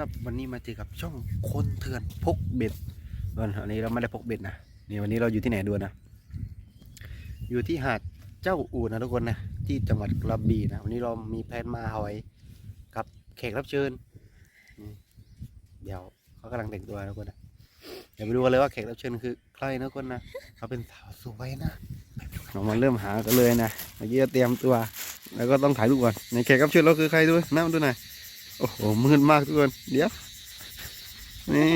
ครับวันนี้มาเจอกับช่องคนเถื่อนพกเบ็ดวันอันนี้เราไม่ได้พกเบ็ดนะนี่วันนี้เราอยู่ที่ไหนดูนะ อยู่ที่หาดเจ้าอูนะทุกคนนะที่จังหวัดกระบี่นะวันนี้เรามีแพลนมาหอยกับแขกรับเชิญเดี๋ยวเขากำลังแต่งตัวนะทุกคนนะเดี๋ยวไปดูกันเลยว่าแขกรับเชิญคือใครนะทุกคนนะเขาเป็นสาวสวยนะเรามาเริ่มหากันเลยนะเมื่อกี้เตรียมตัว แล้วก็ต้องถ่ายรูปก่อนในแขกรับเชิญเราคือใครดูน้ำดูหน่อย โอ้โหมืดมากทุกคน เดี๋ยว นี่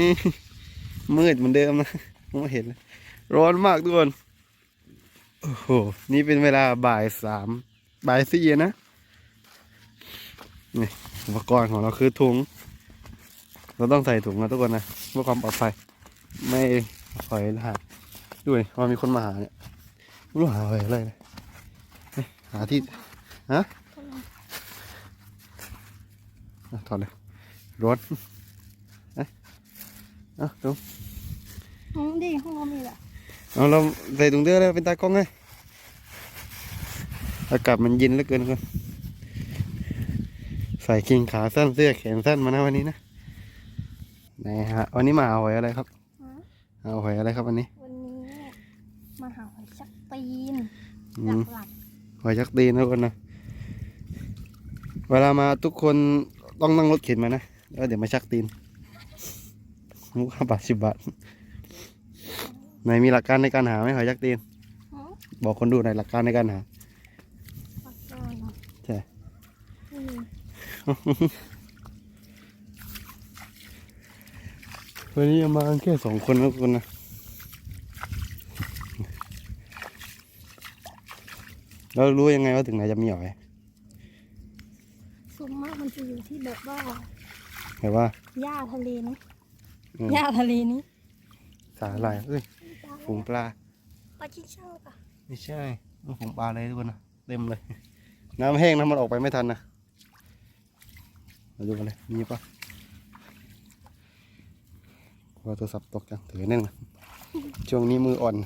มืดเหมือนเดิมนะมองไม่เห็นเลยร้อนมากทุกคน โอ้โห นี่เป็นเวลาบ่ายสาม บ่ายสี่นะ นี่อุปกรณ์ของเราคือถุง เราต้องใส่ถุงนะทุกคนนะ เพื่อความปลอดภัย ไม่ปล่อยหายด้วยว่ามีคนมาหาเนี่ยรู้หาอะไรเลยหาที่ ฮะ ถอดเลยร้อนเอ๊ะเอะดูอืมดีห้องเรามีแหละเอาเราใส่ถุงเสื้อแล้วเป็นตากล้องไงอากาศมันเย็นเหลือเกินคนใส่เกงขาสั้นเสื้อแขนสั้นมานะวันนี้นะไหนฮะวันนี้มาเอาหอยอะไรครับฮะเอาหอยอะไรครับวันนี้ วันนี้มาหาหอยชักตีนอืหลัมกหลักหอยชักตีนนะทุกคนนะเวลามาทุกคน ต้องนั่งรถเข็นมานะแล้วเดี๋ยวมาชักตีนมุกห้าบาทสิบบาทไหนมีหลักการในการหาไหมหอยชักตีนๆฮะบอกคนดูหน่อยหลักการในการหาปักก่อนเนาะใช่อืมวันนี้มากันแค่สองคนนะทุกคนนะแล้วรู้ยังไงว่าถึงไหนจะมีหอยส่ วนมากมันจะอยู่ที่แบบว่าแบบว่าหญ้าทะเลนะอืมหญ้าทะเลนี้สาหร่ายเอ้ยฝูงปลา ปลาชิ้นเช่าปะไม่ใช่ฝูงปลาเลยทุกคนนะเต็มเลย น้ำแห้งนะมันออกไปไม่ทันนะมาดูกันเลยมีปะว่าโทรศัพท์ตกจังถือแน่นนะช่วงนี้มืออ่อน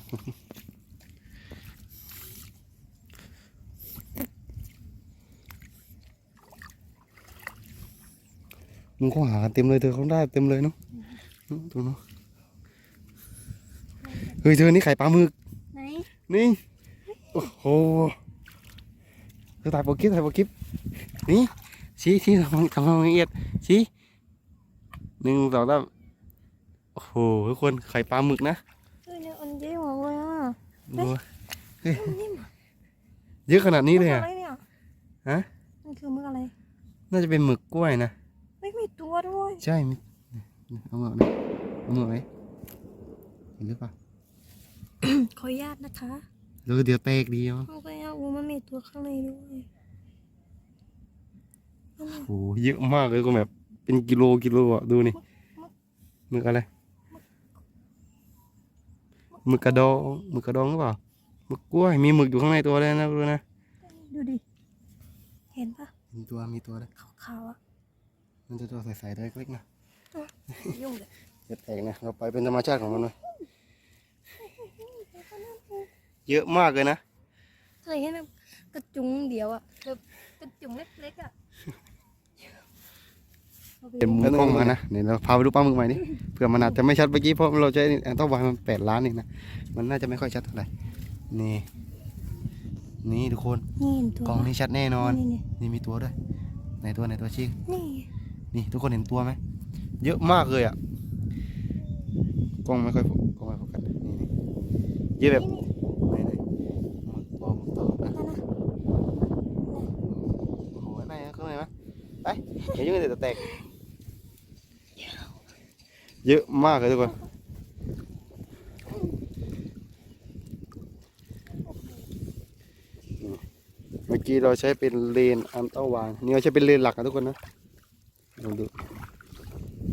มึงก็หาเต็มเลยเธอเขาได้เต็มเลยเนาะอืมดูเนาะเฮ้ยเธอนี่ไข่ปลาหมึกไหนนี่โอ้โหเธอถ่ายโปรกิปถ่ายโปรกิปนี่ชี้ชี้ทำทำละเอียดชี้หนึ่งสองสามโอ้โหทุกคนไข่ปลาหมึกนะเฮ้ยเนี่ยอันเยอะมากเลยอะดูนิ่มเยอะขนาดนี้เลยมึกอะอะไรเนี่ยฮะมันคือมึกอะไร น่าจะเป็นหมึกกล้วยนะไม่มี ตัวด้วย ใช่มีเอาหมึกนะเอามึกไหมเห็นหรือเปล่าขออนุญาตนะคะเดี๋ยวเดี๋ยวแตกดีมั้งโอเคอูมันมีตัวข้างในด้วยโอ้โหเยอะมากเลยก็แบบ เป็นกิโลกิโลอะดูนี่หมึกอะไรหมึกกระดองหมึกกระดองหรือเปล่าหมึกกล้วยมีหมึกอยู่ข้างในตัวเลยนะดูนะ ดูดิ เห็นปะมีตัวมีตัวเลยขาวๆอะ มันจะตัวใสๆตัวเล็กๆนะยุ่งเลยจะแตกนะเราไปเป็นธรรมชาติของมันเลยเยอะมากเลยนะเคยเห็นแบบกระจุงเดียวอะแบบกระจุงเล็กๆอะเป็นมือกล้องมานะเดี๋ยวเราพาไปดูปลาหมึกใหม่นี่เผื่อมันอาจจะไม่ชัดเมื่อกี้เพราะเราใช้แอนต้องวายมันแปดล้านเองนะมันน่าจะไม่ค่อยชัดเท่าไหร่นี่ นี่ทุกคนนี่เห็นตัวกล้องนี้ชัดแน่นอน นี่นี่นี่มีตัวด้วยไหนตัวไหนตัวชี้นี่ นี่ทุกคนเห็นตัวไหมเยอะมากเลยอะกล้องไม่ค่อยกล้องไม่โฟกัสนี่นี่เยอะแบบนี่ไหนไหนมึกตัวหมึกตัวนะโอ้โหไหนอะข้างในมไปเดี๋ยวยังไงเดี๋ยวแตกเยอะมากเลยทุกคนเมื่อกี้เราใช้เป็นเลนอันเต้าวานนี่เราใช้เป็นเลนหลักนะทุกคนนะ ลองดู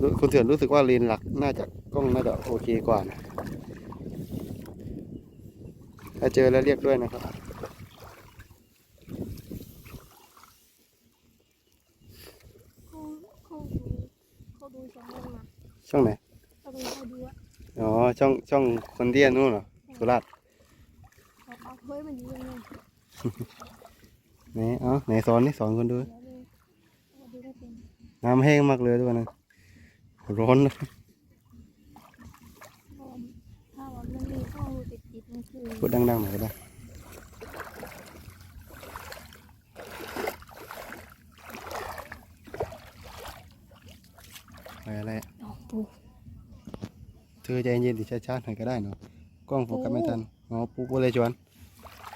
รู้คุณเถื่อนรู้สึกว่าเลนหลักน่าจะกล้องน่าจะโอเคกว่านะถ้าเจอแล้วเรียกด้วยนะครับเขาเขาดูเขาดูสองคนมาช่องไหนเขาดูเขาดูอะอ๋อ ช่องช่องคนเดียนนู่นเหรอสุราษฎร์เขาเอาเฮ้ยมันอยู่ยังไงไหน เอ้าไหนสอนนี่สอนคนดู เดี๋ยวดูเขาดูไม่เป็ นน้ำแห้งมากเลยทุกคนนะ ร้อนนะถ้าว่ามันมีข้อมูลติดติดๆมันคือพูดดังๆหน่อยก็ได้ไปอะไรอ๋อปูเธอใจเย็นดิช้าๆหน่อยก็ได้เนาะ กล้องโฟกัสไม่ทัน อ๋อ ปูปูเลยชวน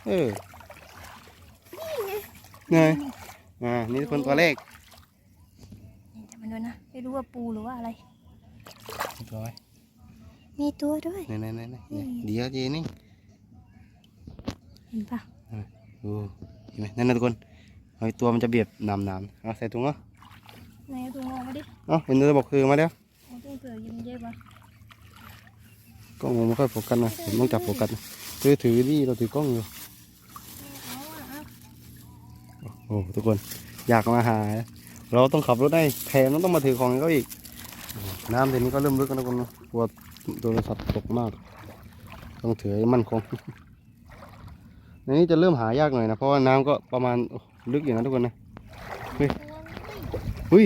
เออไงอ่านี่คนตัวเลข นี่จะมาดูนะ ไม่รู้ว่าปูหรือว่าอะไรเรียบร้อยมีตัวด้วยนี่นี่นี่นี่เดี๋ยวเจนี่เห็นปะโอ้เห็นไหมนั่นนะทุกคนเอาตัวมันจะเบียดน้ำน้ำเอาใส่ถุงเหรอไหนเอาตัวงอมาดิเอาเห็นตัวบอกคือมาแล้วเอาตัวเสือยิ้มเย็บปะกล้องผมไม่ค่อยโฟกัสนะผมต้องจับโฟกัสนะถือถือดิเราถือกล้องอยู่เอาอะเอาโอ้โหทุกคนอยากมาหา เราต้องขับรถได้แถมเราต้องมาถือของให้เขาอีกโอ้โหน้ำเดี๋ยวนี้ก็เริ่มลึกแล้วนะทุกคนนะกลัวโทรศัพท์ตกมาก ต้องถือให้มั่นคงในนี้จะเริ่มหายากหน่อยนะ เพราะว่าน้ำก็ประมาณโอ้ลึกอยู่นะทุกคนนะเฮ้ยอุ้ย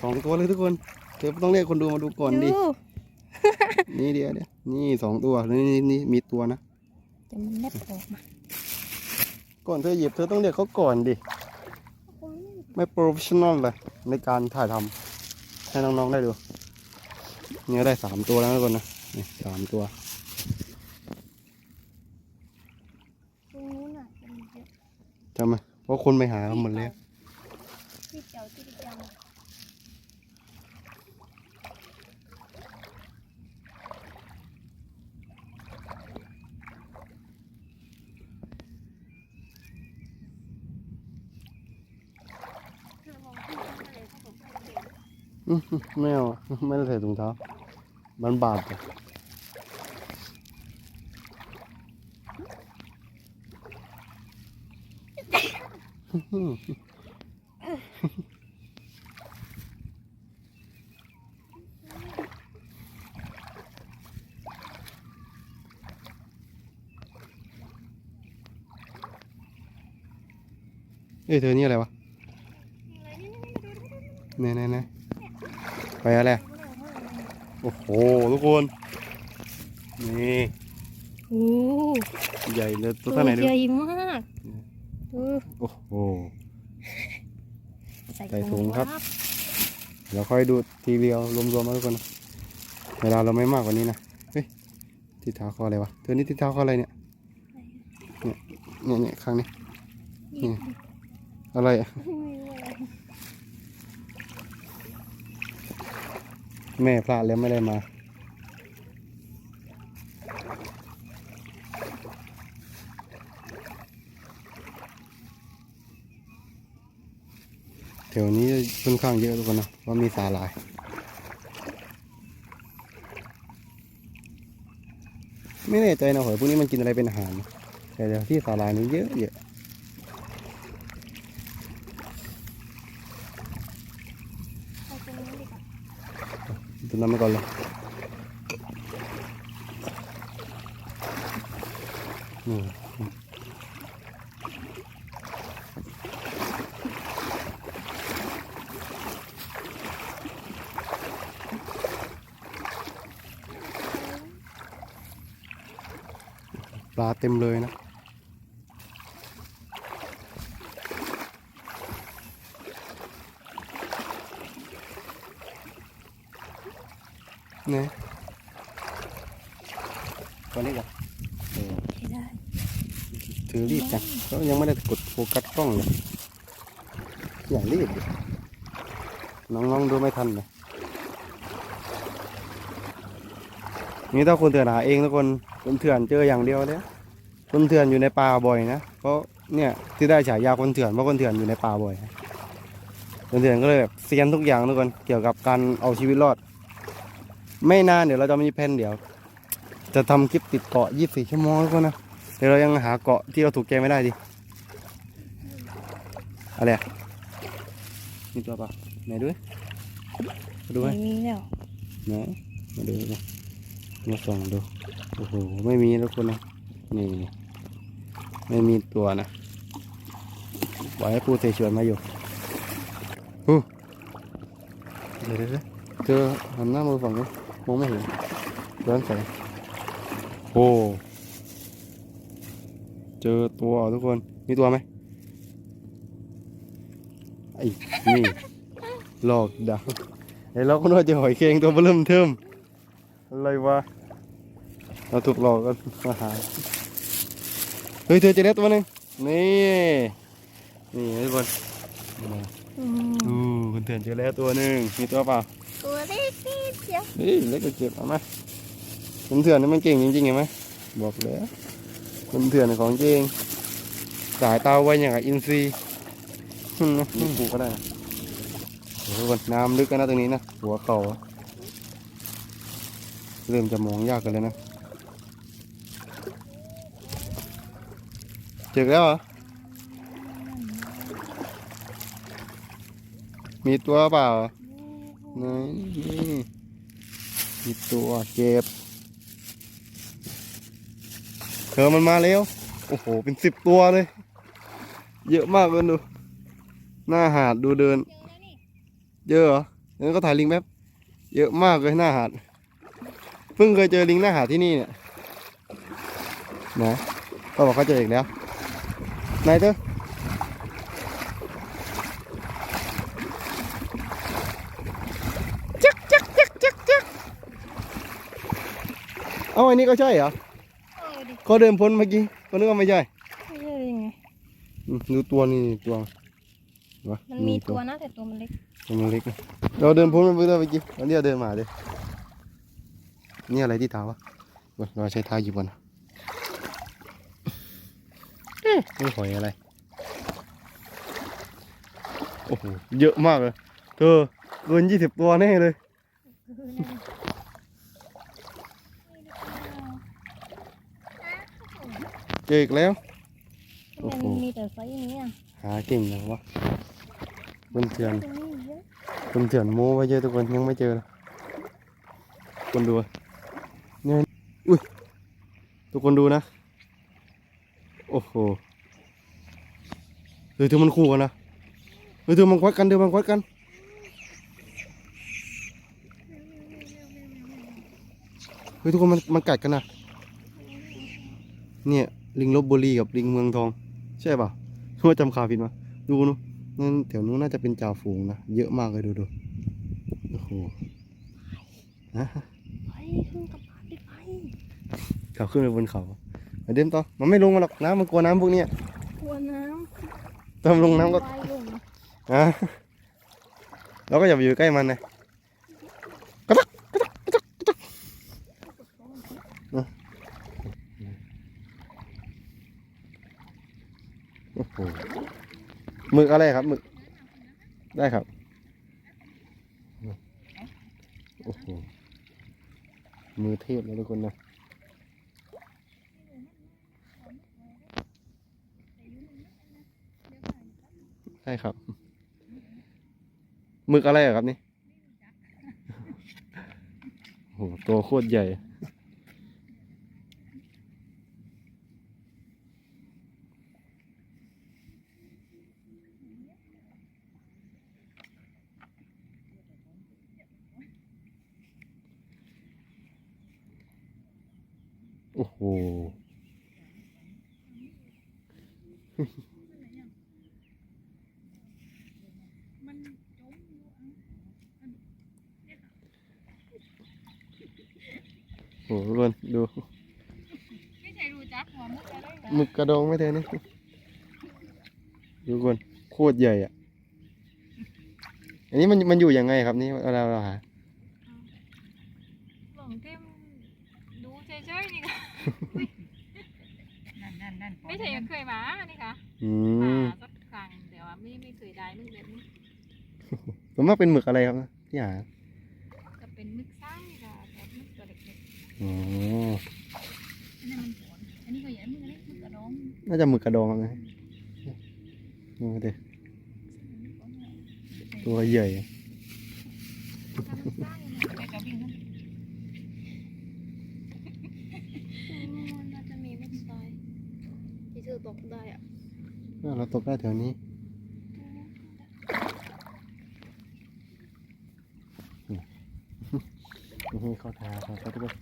สองตัวเลยทุกคนเดี๋ยวต้องเรียกคนดูมาดูก่อนดิดูนี่เดียวเดียวนี่สองตัวนี่นี่นี่มีตัวนะจะมันแนบออกมา ก่อนเธอหยิบเธอต้องเรียกเขาก่อนดิ ไม่โปรเฟชชั่นอลเลยในการถ่ายทำให้น้องๆได้ดูเนี่ยได้สามตัวแล้วทุกคนนะนี่สามตัวตรงนู้นอะจะมีเยอะจำไหมเพราะคนไปหาหมดแล้ว ที่เจ้าที่เจ้า อื้อหือ ไม่เอาไม่ได้ใส่ถุงเท้า มันบาดอะอื้อหือเอ้ยเธอนี่อะไรวะเน่เน่เน่ ไปอะไรโอ้โหทุกคนนี่โอ้ใหญ่เลยตัตัววเท่าไหนดูใหญ่มากเออโอ้โหใส่ใส่ถุงครับเดี๋ยวค่อยดูทีเดียวรวมๆมาทุกคนนะเวลาเราไม่มากกว่านี้นะเฮ้ยที่เท้าเขาอะไรวะเธอนี่ที่เท้าเขาอะไรเนี่ยเนี่ยเนี่ยเนี่ยข้างนี้นี่อะไรอะ ไม่รู้อะไร แม่พลาดแล้วไม่ได้มา แถวนี้ค่อนข้างเยอะทุกคนนะเพราะมีสาหร่ายไม่แน่ใจนะหอยพวกนี้มันกินอะไรเป็นอาหาร แต่ที่สาหร่ายนี้เยอะเยอะ เอาตรงนี้ดีกว่า ตัวนั้นไปก่อนเลยนี่ปลาเต็มเลยนะ เนี่ยตอนนี้ก่อนเออใช้ได้ถือรีบจังเขายังไม่ได้กดโฟกัสกล้องเลยอย่างรีบดิน้องๆดูไม่ทันเลยนี่ถ้าคนเถื่อนหาเองทุกคนคนเถื่อนเจออย่างเดียวเลยคนเถื่อนอยู่ในป่าบ่อยนะเพราะเนี่ยที่ได้ฉายาคนเถื่อนเพราะคนเถื่อนอยู่ในป่าบ่อยนะคนเถื่อนก็เลยแบบเซียนทุกอย่างทุกคนเกี่ยวกับการเอาชีวิตรอด ไม่นานเดี๋ยวเราจะมีแผนเดี๋ยว จะทำคลิปติดเกาะ 24 ชั่วโมงแล้วก็นะ เดี๋ยวเรายังหาเกาะที่เราถูกใจไม่ได้ดิ อะไรอะมีตัวปะไหนดูดิมาดูไหมมีแล้วไหนมาดูนะมาส่องดู โอ้โห ไม่มีแล้วคนนะ นี่นี่ไม่มีตัวนะปล่อยให้ปูเตชวนมาอยู่ฮู้เดี๋ยวเดี๋ยวเดี๋ยวเจอหันหน้ามือฝั่งนี้ มองไม่เห็นย้อนแสงโอ้เจอตัวทุกคน มีตัวไหมไอ้นี่หลอกดาวไอ้เราก็นึกว่าจะหอยเค็งตัวเบอเริ่มเทิมอะไรวะเราถูกหลอกกันมาหาเฮ้ยเธอเจอแล้วตัวหนึงนี่นี่ทุกคนอืมอู้คุณเถื่อนเจอแล้วตัวหนึ่งมีตัวเปล่า ตัวเล็กนิดเดียวเฮ้ยเล็กกว่าเจ็บเอามาคุณเถื่อนนี่มันเก่งจริงๆเห็นไหมบอกแล้วคุณเถื่อนน่ะของจริงสายเตาไว้อย่างกับอินซีนี่ปูก็ได้นะโอ้โหน้ำลึกกันนะตรงนี้นะหัวเข่าเริ่มจะมองยากกันเลยนะเจอแล้วเหรอมีตัวเปล่า นี่นี่มีตัวเก็บเธอมันมาแล้ว โอ้โห เป็นสิบตัวเลย เยอะมากเลยดู หน้าหาดดูเดิน เยอะเหรองั้นก็ถ่ายลิงแป๊บ เยอะมากเลยหน้าหาด เพิ่งเคยเจอลิงหน้าหาดที่นี่เนี่ย นะ ก็บอกเขาเจออีกแล้ว ไหนเธอ เอาอันนี้ก็ใช่เหรอเออดิเขาเดินพ้นเมื่อกี้ก็นึกว่าไม่ใช่ ไม่ใช่ยังไงอืมดูตัวนี่ตัววะมันมีตัวนะแต่ตัวมันเล็กตัวมันเล็กนะเราเดินพ้นมันไปเลยเมื่อกี้อันนี้เราเดินมาเลยนี่อะไรที่เท้าวะเว้ยเราใช้เท้าหยิบก่อนนะเอ๊ะนี่หอยอะไร โอ้โห เยอะมากเลย เธอเกินยี่สิบตัวแน่เลย เจออีกแล้ว โอ้มันโหมีแต่ไซส์อย่างนี้อะหาเก่งจังวะเพื่อนเถื่อนตรงนี้เยอะเพื่อนเถื่อนโม้ไว้เยอะทุกคนยังไม่เจอเลยคนดูเนี่ยอุ้ยทุกคนดูนะ โอ้โหเฮ้ยเธอมันคู่กันนะเฮ้ยเธอมันควัดกันเธอมันควัดกันเฮ้ยทุกคนมันมันกัดกันนะเนี่ย ลิงลบบุรีกับลิงเมืองทอง ใช่ป่ะทั่วาจำข่าวผิดมาดูนู้นนั่นแถวนู้นน่าจะเป็นจ่าฝูงนะ เยอะมากเลยดูดูโอ้โหนะไปขึ้นกระบะดิไปเขาขึ้นไปบนเขาไปเดินต่อมันไม่ลงมาหรอกน้ำมันกลัวน้ำพวกเนี้ยกลัวน้ตอนลงำน้ำก็ว่ายลงอะเราก็อย่าไปอยู่ใกล้มันนะกระตักกระตักกระตักกระตักอะโอ้โหหมึกอะไรครับหมึก ได้ครับโอ้โหมือเทพเลยทุกคนนะใช่ครับหมึกอะไรอะครับนี่โอ้โหตัวโคตรใหญ่ โอ้โหโอ้โหทุกคนดู ไม่ใช่รู้จักหัวมุกอะไรหมึกกระดองไม่เท่นี่ดูคนโคตรใหญ่อะ อันนี้มันมันอยู่ยังไงครับนี่เวลาเราหา หลงเต็มดูเฉยๆนี่ค่ะ นั่นนั่นนั่น ไม่ใช่ยังเคยมานี่ค่ะอืมามสักครั้งแต่ว่าไม่ไม่เคยได้นึกแบบนี้ผมว่าเป็นหมึกอะไรครับที่หาจะเป็นมึกซ้ายค่ะแต่มึกตัวเล็กอ๋ออันนั้นมันผลอันนี้ก็อย่างนี้เลยมันกระดองน่าจะหมึกกระดองนะดูดิตัวใหญ่ๆถ้ามึกซ้ายนะไปกับวิ่งนั่น มันน่าจะมีมึกซ้ายที่เธอตกได้อะ อ้าว เราตกได้แถวนี้นี่เข้าทางครับทุกคน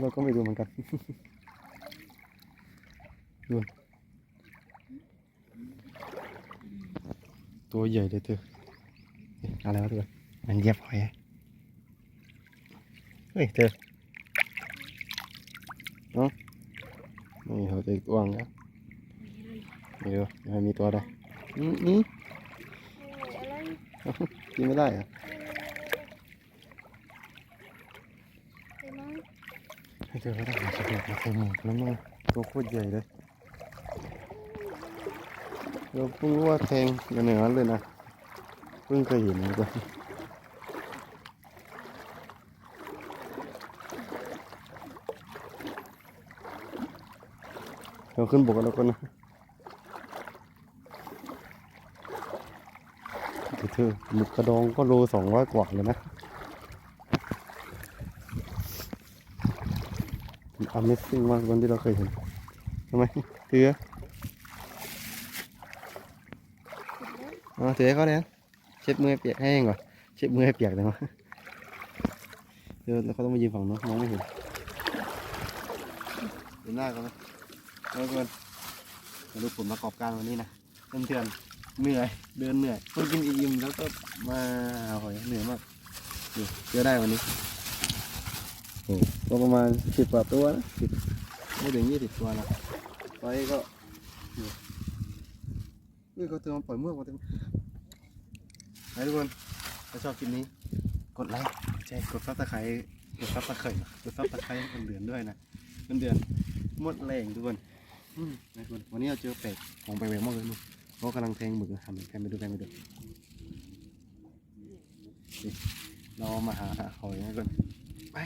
เราก็ไม่รู้เหมือนกันดูตัวใหญ่เลยเธอเอ๊ะอะไรวะทุกคนมันเหย็บหอยอะเฮ้ยเธอเนาะนี่เขาจะว่างแล้ว ไม่รู้ยังมีตัวอะไรนี่นี่อะไรเอ้ากินไม่ได้เหรอะใช่ไหมให้เจอไม่ได้หาสักอย่างมาใส่หมวกแล้วมั้งตัวโคตรใหญ่เลยเราเพิ่งรู้ว่าแทงกันอย่างนั้นเลยนะเพิ่งเคยเห็นเหมือนกันเราขึ้นบกกันแล้วกันนะ เธอหมึกกระดองก็โลสองร้อยกว่าเลยนะ Amazing มากวันที่เราเคยเห็นทำไมเถือเอาถือเขาเลยเช็ดมือเปียกให้เองก่อนเช็ดมือให้เปียกเลยวะเดี๋ยวเขาต้องมายืนฝั่งโน้นมองไม่เห็นเห็นหน้าเขาไหมแล้วก็มาดูผลประกอบการวันนี้นะเพื่อน เหนื่อย เดินเหนื่อยเพิ่งกินอิ่มแล้วก็มาหาหอยเหนื่อยมากดูเจอได้วันนี้โอ้ก็ประมาณสิบกว่าตัวนะสิบไม่ถึงยี่สิบตัวนะตอนนี้ก็อยู่นี่ก็เตือนปล่อยเมื่อกมาเต็มไหนทุกคนถ้าชอบคลิปนี้ กดไลค์ใช่กดซับสไครต์กดซับสไครต์กดซับสไครต์เป็นเดือนด้วยนะเป็นเดือนหมดแรงทุกคนนะทุกคนวันนี้เราเจอเป็ดของไปแวกมากเลยนู่น เขากำลังแทงหมึกทำแทงไปดูแทงไปดูเรามาหาหอยนะก่อนไป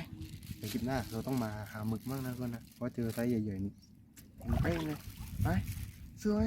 ในคลิปหน้าเราต้องมาหาหมึกมากนะก่อนนะเพราะเจอไซส์ใหญ่ๆนี่เป้งเลยไปสวย